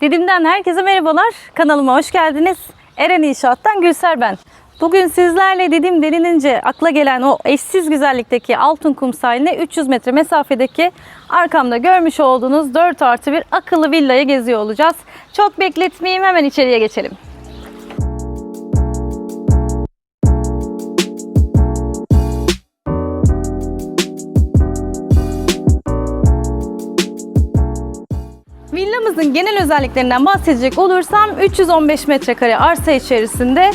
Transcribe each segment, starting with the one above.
Didim'den herkese merhabalar. Kanalıma hoş geldiniz. Eren İnşaat'tan Gülser ben. Bugün sizlerle Didim denilince akla gelen o eşsiz güzellikteki Altın Kum sahiline 300 metre mesafedeki arkamda görmüş olduğunuz 4 artı bir akıllı villayı geziyor olacağız. Çok bekletmeyeyim hemen içeriye geçelim. Villamızın genel özelliklerinden bahsedecek olursam 315 metrekare arsa içerisinde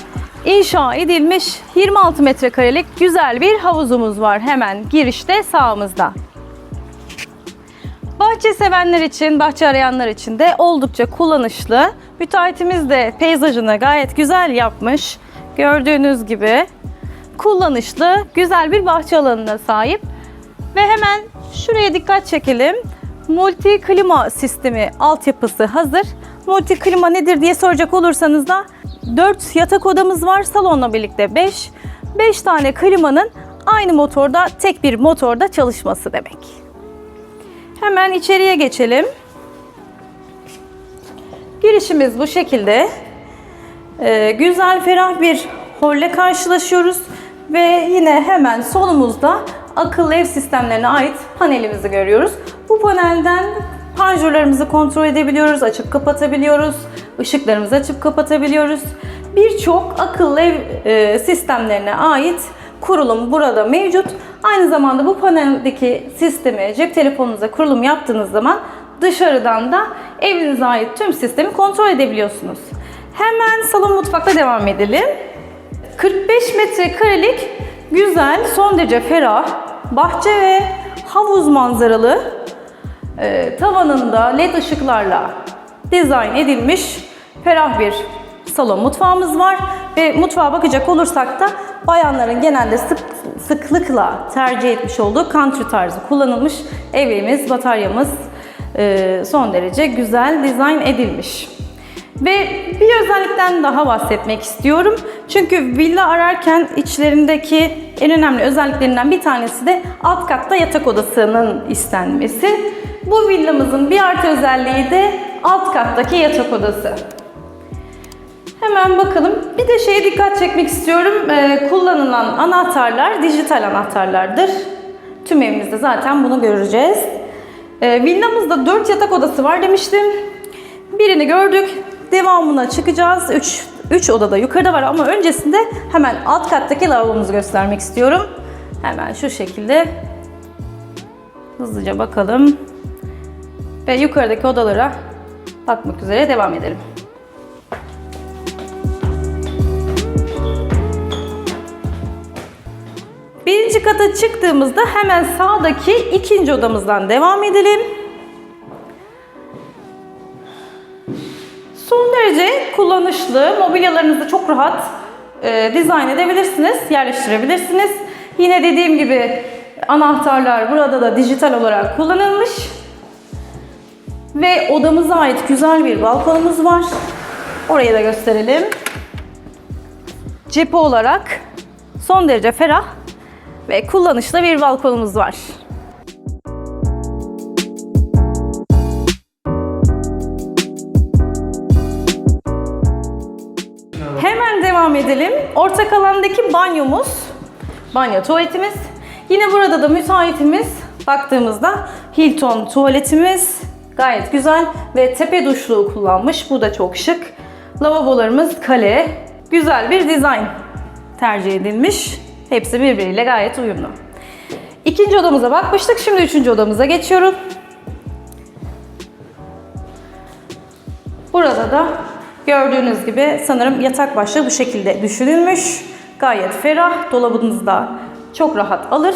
inşa edilmiş 26 metrekarelik güzel bir havuzumuz var hemen girişte sağımızda. Bahçe sevenler için, bahçe arayanlar için de oldukça kullanışlı. Müteahhitimiz de peyzajını gayet güzel yapmış. Gördüğünüz gibi kullanışlı, güzel bir bahçe alanına sahip. Ve hemen şuraya dikkat çekelim. Multi klima sistemi altyapısı hazır. Multi klima nedir diye soracak olursanız da 4 yatak odamız var. Salonla birlikte 5. 5 tane klimanın aynı motorda tek bir motorda çalışması demek. Hemen içeriye geçelim. Girişimiz bu şekilde. Ee, güzel, ferah bir holle karşılaşıyoruz. Ve yine hemen solumuzda akıllı ev sistemlerine ait panelimizi görüyoruz. Bu panelden panjurlarımızı kontrol edebiliyoruz, açıp kapatabiliyoruz, ışıklarımızı açıp kapatabiliyoruz. Birçok akıllı ev e, sistemlerine ait kurulum burada mevcut. Aynı zamanda bu paneldeki sistemi cep telefonunuza kurulum yaptığınız zaman dışarıdan da evinize ait tüm sistemi kontrol edebiliyorsunuz. Hemen salon mutfakta devam edelim. 45 metrekarelik güzel, son derece ferah, bahçe ve havuz manzaralı e, tavanında led ışıklarla dizayn edilmiş ferah bir salon mutfağımız var ve mutfağa bakacak olursak da bayanların genelde sık, sıklıkla tercih etmiş olduğu country tarzı kullanılmış evimiz, bataryamız e, son derece güzel dizayn edilmiş. Ve bir özellikten daha bahsetmek istiyorum. Çünkü villa ararken içlerindeki en önemli özelliklerinden bir tanesi de alt katta yatak odasının istenmesi. Bu villamızın bir artı özelliği de alt kattaki yatak odası. Hemen bakalım. Bir de şeye dikkat çekmek istiyorum. Ee, kullanılan anahtarlar dijital anahtarlardır. Tüm evimizde zaten bunu göreceğiz. Ee, villamızda 4 yatak odası var demiştim. Birini gördük. Devamına çıkacağız. 3 3 odada yukarıda var ama öncesinde hemen alt kattaki lavabomuzu göstermek istiyorum. Hemen şu şekilde hızlıca bakalım. Ve yukarıdaki odalara bakmak üzere devam edelim. Birinci kata çıktığımızda hemen sağdaki ikinci odamızdan devam edelim. Son derece kullanışlı, mobilyalarınızı çok rahat e, dizayn edebilirsiniz, yerleştirebilirsiniz. Yine dediğim gibi anahtarlar burada da dijital olarak kullanılmış. Ve odamıza ait güzel bir balkonumuz var. Orayı da gösterelim. Cephe olarak son derece ferah ve kullanışlı bir balkonumuz var. Hemen devam edelim. Ortak alandaki banyomuz, banyo tuvaletimiz. Yine burada da müteahhitimiz baktığımızda Hilton tuvaletimiz gayet güzel ve tepe duşluğu kullanmış. Bu da çok şık. Lavabolarımız kale. Güzel bir dizayn tercih edilmiş. Hepsi birbiriyle gayet uyumlu. İkinci odamıza bakmıştık. Şimdi üçüncü odamıza geçiyorum. Burada da gördüğünüz gibi sanırım yatak başlığı bu şekilde düşünülmüş. Gayet ferah. Dolabınızda çok rahat alır.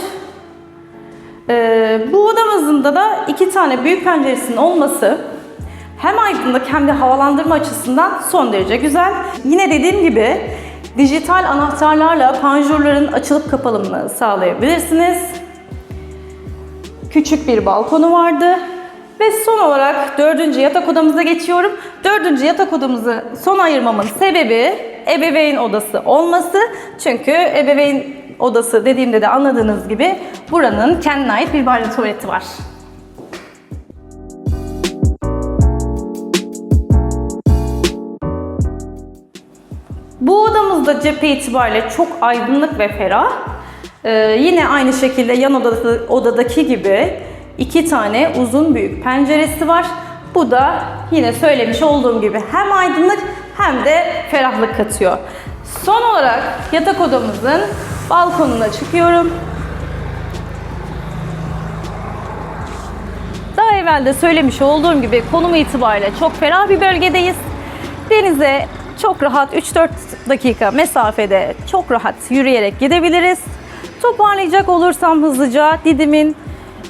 Ee, bu odamızın da iki tane büyük penceresinin olması hem aydınlık hem de havalandırma açısından son derece güzel. Yine dediğim gibi dijital anahtarlarla panjurların açılıp kapalımını sağlayabilirsiniz. Küçük bir balkonu vardı. Ve son olarak dördüncü yatak odamıza geçiyorum. Dördüncü yatak odamızı son ayırmamın sebebi ebeveyn odası olması. Çünkü ebeveyn odası dediğimde de anladığınız gibi buranın kendine ait bir banyo tuvaleti var. Bu odamızda cephe itibariyle çok aydınlık ve ferah. Ee, yine aynı şekilde yan odası, odadaki gibi iki tane uzun büyük penceresi var. Bu da yine söylemiş olduğum gibi hem aydınlık hem de ferahlık katıyor. Son olarak yatak odamızın balkonuna çıkıyorum. Daha evvel de söylemiş olduğum gibi konumu itibariyle çok ferah bir bölgedeyiz. Denize çok rahat 3-4 dakika mesafede çok rahat yürüyerek gidebiliriz. Toparlayacak olursam hızlıca Didim'in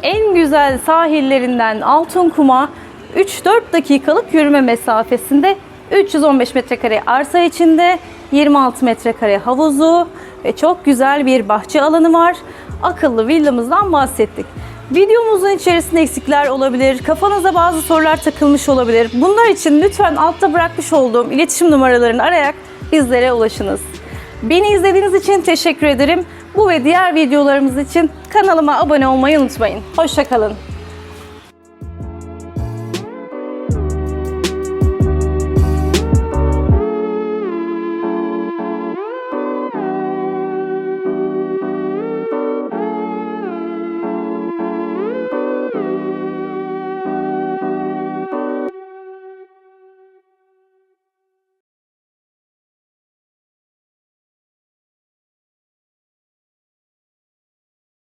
en güzel sahillerinden Altınkum'a 3-4 dakikalık yürüme mesafesinde 315 metrekare arsa içinde 26 metrekare havuzu ve çok güzel bir bahçe alanı var. Akıllı villamızdan bahsettik. Videomuzun içerisinde eksikler olabilir, kafanıza bazı sorular takılmış olabilir. Bunlar için lütfen altta bırakmış olduğum iletişim numaralarını arayarak bizlere ulaşınız. Beni izlediğiniz için teşekkür ederim. Bu ve diğer videolarımız için kanalıma abone olmayı unutmayın. Hoşçakalın.